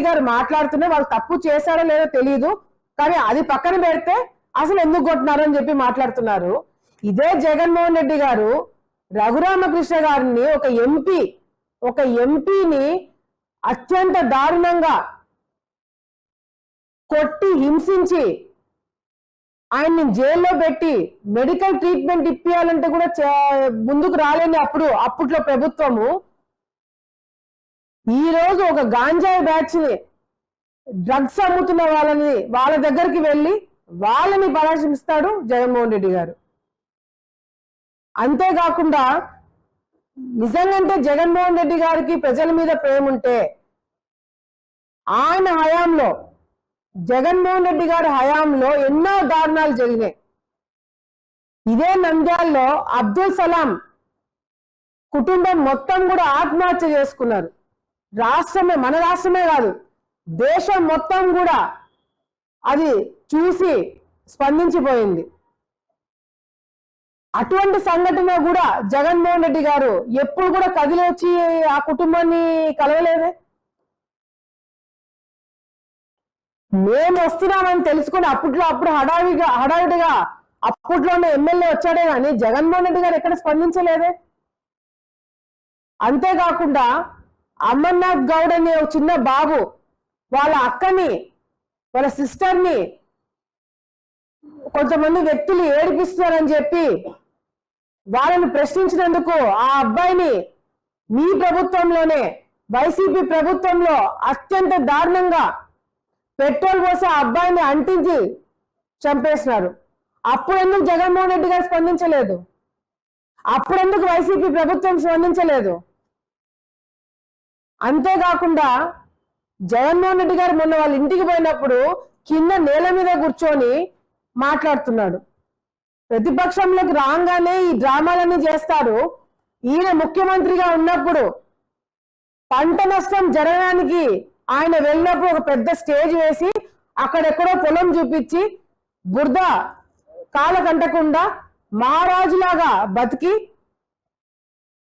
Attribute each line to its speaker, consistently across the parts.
Speaker 1: రెడ్డి గారు మాట్లాడుతూనే వాళ్ళు తప్పు చేశారో లేదో తెలియదు కానీ అది పక్కన పెడితే అసలు ఎందుకు కొట్టినారు అని చెప్పి మాట్లాడుతున్నారు. ఇదే జగన్మోహన్ రెడ్డి గారు రఘురామకృష్ణ గారిని ఒక ఎంపీ ఒక ఎంపీని అత్యంత దారుణంగా కొట్టి హింసించి ఆయన్ని జైల్లో పెట్టి మెడికల్ ట్రీట్మెంట్ ఇప్పియాలంటే కూడా ముందుకు రాలేని అప్పుడు అప్పట్లో ప్రభుత్వము ఈ రోజు ఒక గాంజాయి బ్యాచ్ని డ్రగ్స్ అమ్ముతున్న వాళ్ళని వాళ్ళ దగ్గరికి వెళ్ళి వాళ్ళని పరామర్శిస్తాడు జగన్మోహన్ రెడ్డి గారు. అంతేకాకుండా నిజంగంటే జగన్మోహన్ రెడ్డి గారికి ప్రజల మీద ప్రేమ ఉంటే ఆయన హయాంలో జగన్మోహన్ రెడ్డి గారి హయాంలో ఎన్నో దారుణాలు జరిగినాయి. ఇదే నంద్యాల్లో అబ్దుల్ సలాం కుటుంబం మొత్తం కూడా ఆత్మహత్య చేసుకున్నారు. రాష్ట్రమే మన రాష్ట్రమే కాదు. దేశం మొత్తం కూడా అది చూసి స్పందించిపోయింది. అటువంటి సంఘటన కూడా జగన్మోహన్ రెడ్డి గారు ఎప్పుడు కూడా కదిలి వచ్చి ఆ కుటుంబాన్ని కలవలేదే? మేము వస్తున్నామని తెలుసుకుని అప్పట్లో అప్పుడు హడావిగా హడావిడిగా అప్పట్లోనే ఎమ్మెల్యే వచ్చాడే కానీ జగన్మోహన్ రెడ్డి గారు ఎక్కడ స్పందించలేదే? అంతేకాకుండా అమర్నాథ్ గౌడ్ అనే చిన్న బాబు వాళ్ళ అక్కని వాళ్ళ సిస్టర్ని కొంతమంది వ్యక్తులు ఏడిపిస్తున్నారని చెప్పి వాళ్ళని ప్రశ్నించినందుకు ఆ అబ్బాయిని మీ ప్రభుత్వంలోనే వైసీపీ ప్రభుత్వంలో అత్యంత దారుణంగా పెట్రోల్ పోసి ఆ అబ్బాయిని అంటించి చంపేసినారు. అప్పుడు ఎందుకు జగన్మోహన్ రెడ్డి గారు స్పందించలేదు? అప్పుడెందుకు వైసీపీ ప్రభుత్వం స్పందించలేదు? అంతేకాకుండా జగన్మోహన్ రెడ్డి గారు మొన్న వాళ్ళ ఇంటికి పోయినప్పుడు కింద నేల మీద కూర్చొని మాట్లాడుతున్నాడు. ప్రతిపక్షంలోకి రాగానే ఈ డ్రామాలన్నీ చేస్తారు ఈయన ముఖ్యమంత్రిగా ఉన్నప్పుడు పంట నష్టం జరగడానికి ఆయన వెళ్ళినప్పుడు ఒక పెద్ద స్టేజ్ వేసి అక్కడెక్కడో పొలం చూపించి బురద కాల కంటకుండా మహారాజులాగా బతికి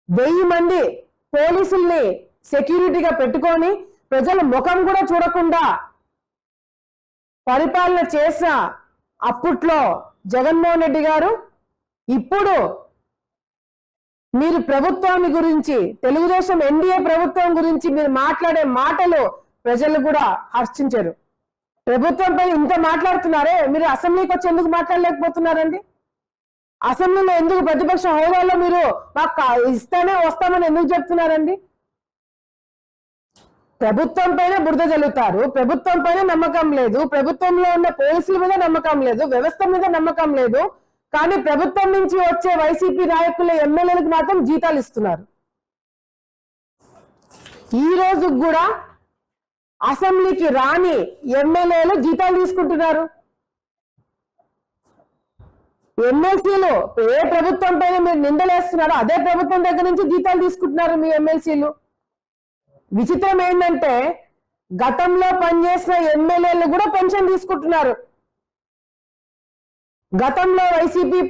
Speaker 1: వెయ్యి మంది పోలీసుల్ని సెక్యూరిటీగా పెట్టుకొని ప్రజల ముఖం కూడా చూడకుండా పరిపాలన చేసిన అప్పట్లో జగన్మోహన్ రెడ్డి గారు ఇప్పుడు మీరు ప్రభుత్వాన్ని గురించి తెలుగుదేశం ఎన్డీఏ ప్రభుత్వం గురించి మీరు మాట్లాడే మాటలు ప్రజలు కూడా హర్షించరు. ప్రభుత్వంపై ఇంత మాట్లాడుతున్నారే మీరు అసెంబ్లీకి వచ్చి ఎందుకు మాట్లాడలేకపోతున్నారండి? అసెంబ్లీలో ఎందుకు ప్రతిపక్ష హోదాలో మీరు మాకు ఇస్తేనే వస్తామని ఎందుకు చెప్తున్నారండి? ప్రభుత్వం పైన బురద జల్లుతారు. ప్రభుత్వం పైన నమ్మకం లేదు. ప్రభుత్వంలో ఉన్న పోలీసుల మీద నమ్మకం లేదు. వ్యవస్థ మీద నమ్మకం లేదు. కానీ ప్రభుత్వం నుంచి వచ్చే వైసీపీ నాయకుల ఎమ్మెల్యేలకు మాత్రం జీతాలు ఇస్తున్నారు. ఈ రోజు కూడా అసెంబ్లీకి రాని ఎమ్మెల్యేలు జీతాలు తీసుకుంటున్నారు. ఎమ్మెల్సీలు ఏ ప్రభుత్వం పైన మీరు నిందలేస్తున్నారో అదే ప్రభుత్వం దగ్గర నుంచి జీతాలు తీసుకుంటున్నారు మీ ఎమ్మెల్సీలు. విచిత్రం ఏంటంటే గతంలో పనిచేసిన ఎమ్మెల్యేలు కూడా పెన్షన్ తీసుకుంటున్నారు. గతంలో వైసీపీ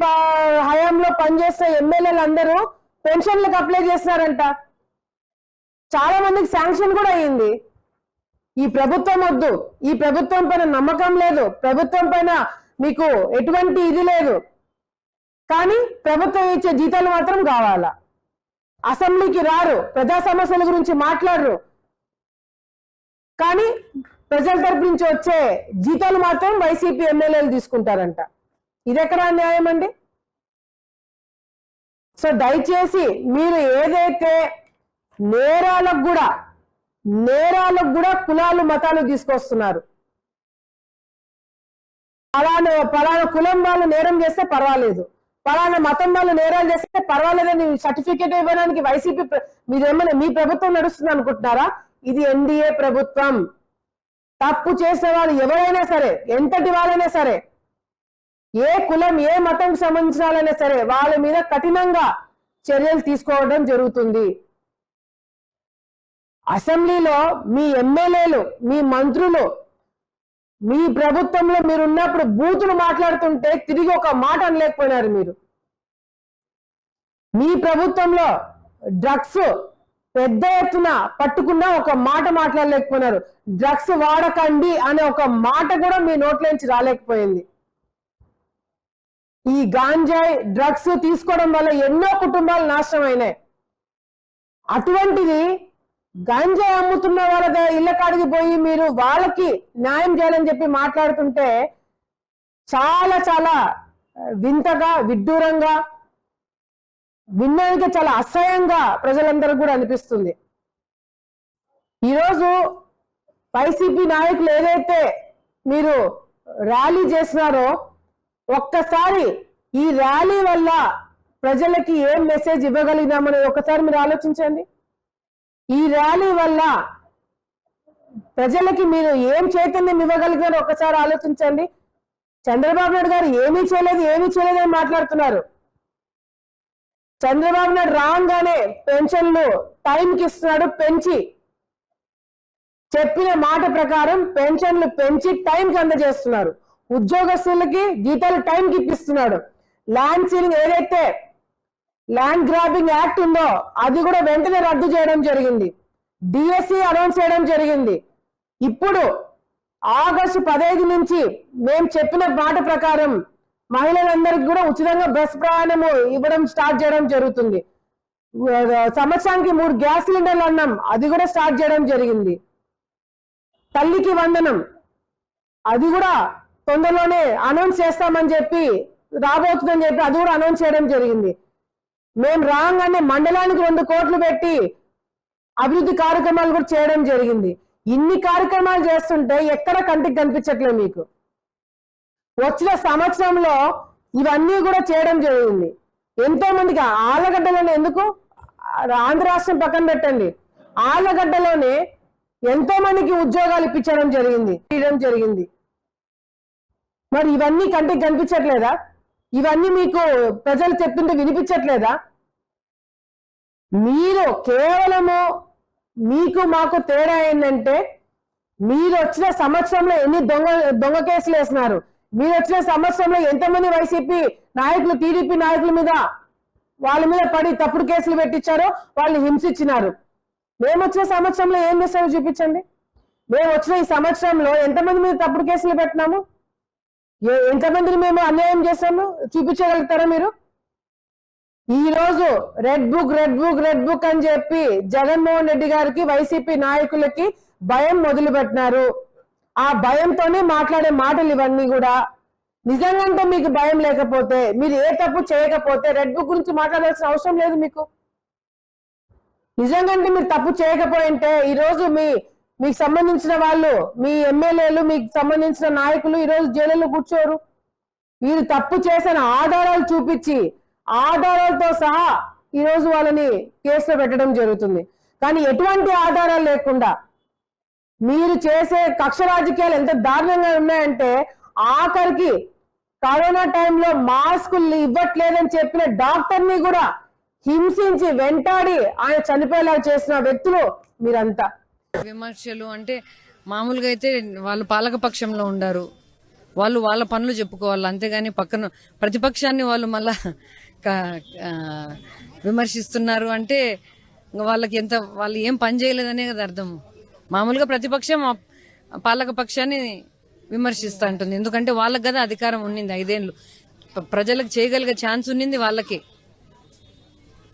Speaker 1: హయాంలో పనిచేసిన ఎమ్మెల్యేలు అందరూ పెన్షన్లకు అప్లై చేస్తున్నారంట. చాలా మందికి శాంక్షన్ కూడా అయ్యింది. ఈ ప్రభుత్వం వద్దు. ఈ ప్రభుత్వం పైన నమ్మకం లేదు. ప్రభుత్వం పైన మీకు ఎటువంటి ఇది లేదు. కానీ ప్రభుత్వం ఇచ్చే జీతాలు మాత్రం కావాలా? అసెంబ్లీకి రారు. ప్రజా సమస్యల గురించి మాట్లాడరు. కానీ ప్రజల తరపు నుంచి వచ్చే జీతాలు మాత్రం వైసీపీ ఎమ్మెల్యేలు తీసుకుంటారంట. ఇది ఎక్కడ న్యాయం అండి? సో దయచేసి మీరు ఏదైతే నేరాలకు కూడా నేరాలకు కూడా కులాలు మతాలు తీసుకొస్తున్నారు. పలానా పలానా కులం వాళ్ళు నేరం చేస్తే పర్వాలేదు. పలానా మతం వాళ్ళు నేరాలు చేస్తే పర్వాలేదని సర్టిఫికేట్ ఇవ్వడానికి వైసీపీ ప్ర- మీరేమైనా మీ ప్రభుత్వం నడుస్తుంది అనుకుంటున్నారా? ఇది ఎన్డీఏ ప్రభుత్వం. తప్పు చేసే వాళ్ళు ఎవరైనా సరే ఎంతటి వాళ్ళైనా సరే ఏ కులం ఏ మతం సంబంధించిన వాళ్ళైనా సరే వాళ్ళ మీద కఠినంగా చర్యలు తీసుకోవడం జరుగుతుంది. అసెంబ్లీలో మీ ఎమ్మెల్యేలు మీ మంత్రులు మీ ప్రభుత్వంలో మీరు ఉన్నప్పుడు బూతులు మాట్లాడుతుంటే తిరిగి ఒక మాట అనలేకపోయినారు మీరు. మీ ప్రభుత్వంలో డ్రగ్స్ పెద్ద ఎత్తున పట్టుకున్న ఒక మాట మాట్లాడలేకపోయినారు. డ్రగ్స్ వాడకండి అనే ఒక మాట కూడా మీ నోట్లోంచి రాలేకపోయింది. ఈ గాంజాయి డ్రగ్స్ తీసుకోవడం వల్ల ఎన్నో కుటుంబాలు నాశనం అయినాయి అటువంటిది గంజాయి అమ్ముతున్న వాళ్ళ దగ్గర ఇళ్ళ కాడికి పోయి మీరు వాళ్ళకి న్యాయం చేయాలని చెప్పి మాట్లాడుతుంటే చాలా చాలా వింతగా విడ్డూరంగా వినడానికి చాలా అసహ్యంగా ప్రజలందరూ కూడా అనిపిస్తుంది. ఈరోజు వైసీపీ నాయకులు ఏదైతే మీరు ర్యాలీ చేసినారో ఒక్కసారి ఈ ర్యాలీ వల్ల ప్రజలకి ఏం మెసేజ్ ఇవ్వగలిగినామని ఒకసారి మీరు ఆలోచించండి. ఈ ర్యాలీ వల్ల ప్రజలకి మీరు ఏం చైతన్యం ఇవ్వగలిగారో ఒకసారి ఆలోచించండి. చంద్రబాబు నాయుడు గారు ఏమీ చేయలేదు ఏమీ చేయలేదు అని మాట్లాడుతున్నారు. చంద్రబాబు నాయుడు రాగానే పెన్షన్లు టైంకి ఇస్తున్నాడు పెంచి. చెప్పిన మాట ప్రకారం పెన్షన్లు పెంచి టైంకి అందజేస్తున్నారు. ఉద్యోగస్తులకి జీతాలు టైంకి ఇప్పిస్తున్నాడు. ల్యాండ్ సీలింగ్ ఏదైతే ల్యాండ్ గ్రాబింగ్ యాక్ట్ ఉందో అది కూడా వెంటనే రద్దు చేయడం జరిగింది. డిఎస్సి అనౌన్స్ చేయడం జరిగింది. ఇప్పుడు ఆగస్టు పదహైదు నుంచి మేము చెప్పిన మాట ప్రకారం మహిళలందరికీ కూడా ఉచితంగా బస్ ప్రయాణము ఇవ్వడం స్టార్ట్ చేయడం జరుగుతుంది. సంవత్సరానికి మూడు గ్యాస్ సిలిండర్లు అన్నాం అది కూడా స్టార్ట్ చేయడం జరిగింది. తల్లికి వందనం అది కూడా తొందరలోనే అనౌన్స్ చేస్తామని చెప్పి రాబోతుందని చెప్పి అది కూడా అనౌన్స్ చేయడం జరిగింది. మేము రాగానే మండలానికి రెండు కోట్లు పెట్టి అభివృద్ధి కార్యక్రమాలు కూడా చేయడం జరిగింది. ఇన్ని కార్యక్రమాలు చేస్తుంటే ఎక్కడ కంటికి కనిపించట్లేదు మీకు. వచ్చిన సంవత్సరంలో ఇవన్నీ కూడా చేయడం జరిగింది. ఎంతో మందికి ఆలగడ్డలోనే ఎందుకు? ఆంధ్ర రాష్ట్రం పక్కన పెట్టండి. ఆలగడ్డలోనే ఎంతో మందికి ఉద్యోగాలు ఇప్పించడం జరిగింది. చేయడం జరిగింది. మరి ఇవన్నీ కంటికి కనిపించట్లేదా? ఇవన్నీ మీకు ప్రజలు చెప్తుంటే వినిపించట్లేదా? మీరు కేవలము మీకు మాకు తేడా ఏంటంటే మీరు వచ్చిన సంవత్సరంలో ఎన్ని దొంగ దొంగ కేసులు వేసినారు? మీరు వచ్చిన సంవత్సరంలో ఎంతమంది వైసీపీ నాయకులు టీడీపీ నాయకుల మీద వాళ్ళ మీద పడి తప్పుడు కేసులు పెట్టించారో వాళ్ళని హింసించినారు. మేము వచ్చిన సంవత్సరంలో ఏం చేస్తామో చూపించండి. మేము వచ్చిన ఈ సంవత్సరంలో ఎంతమంది మీద తప్పుడు కేసులు పెట్టినాము? ఎంతమందిని మేము అన్యాయం చేశాము? చూపించగలుగుతారా మీరు? ఈ రోజు red book red book red book అని చెప్పి జగన్మోహన్ రెడ్డి గారికి వైసీపీ నాయకులకి భయం మొదలుపెట్టినారు. ఆ భయంతోనే మాట్లాడే మాటలు ఇవన్నీ కూడా. నిజంగా మీకు భయం లేకపోతే మీరు ఏ తప్పు చేయకపోతే రెడ్ బుక్ గురించి మాట్లాడాల్సిన అవసరం లేదు మీకు. నిజంగా మీరు తప్పు చేయకపోయింటే ఈరోజు మీ మీకు సంబంధించిన వాళ్ళు మీ ఎమ్మెల్యేలు మీకు సంబంధించిన నాయకులు ఈరోజు జైలులో కూర్చోరు. మీరు తప్పు చేసిన ఆధారాలు చూపించి ఆధారాలతో సహా ఈరోజు వాళ్ళని కేసులో పెట్టడం జరుగుతుంది. కానీ ఎటువంటి ఆధారాలు లేకుండా మీరు చేసే కక్ష రాజకీయాలు ఎంత దారుణంగా ఉన్నాయంటే ఆఖరికి కరోనా టైంలో మాస్కులు ఇవ్వట్లేదని చెప్పిన డాక్టర్ని కూడా హింసించి వెంటాడి ఆయన చనిపోయేలా చేసిన వ్యక్తులు మీరంతా.
Speaker 2: విమర్శలు అంటే మామూలుగా అయితే వాళ్ళు పాలకపక్షంలో ఉండారు. వాళ్ళు వాళ్ళ పనులు చెప్పుకోవాలి. అంతేగాని పక్కన ప్రతిపక్షాన్ని వాళ్ళు మళ్ళా విమర్శిస్తున్నారు అంటే వాళ్ళకి ఎంత వాళ్ళు ఏం పని చేయలేదనే కదా అర్థం. మామూలుగా ప్రతిపక్షం ఆ విమర్శిస్తూ ఉంటుంది ఎందుకంటే వాళ్ళకి కదా అధికారం ఉన్నింది ఐదేళ్ళు. ప్రజలకు చేయగలిగే ఛాన్స్ ఉండింది వాళ్ళకి.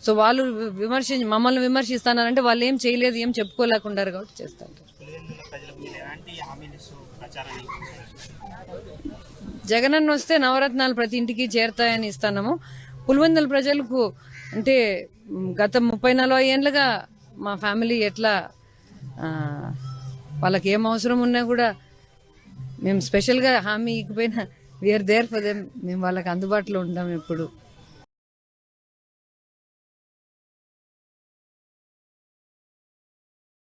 Speaker 2: సో వాళ్ళు వి- విమర్శించి మమ్మల్ని విమర్శిస్తానంటే వాళ్ళు ఏం చేయలేదు ఏం చెప్పుకోలేకుండా కాబట్టి చేస్తారు. జగనన్న వస్తే నవరత్నాలు ప్రతి ఇంటికి చేరుతాయని ఇస్తున్నాము పులివెందుల ప్రజలకు అంటే గత ముప్పై నలభై ఏళ్ళుగా మా ఫ్యామిలీ ఎట్లా వాళ్ళకి ఏం అవసరం ఉన్నా కూడా మేము స్పెషల్గా హామీ ఇకపోయినా వీఆర్ దేర్ ఫర్ దెమ్ మేము వాళ్ళకి అందుబాటులో ఉంటాం ఎప్పుడు.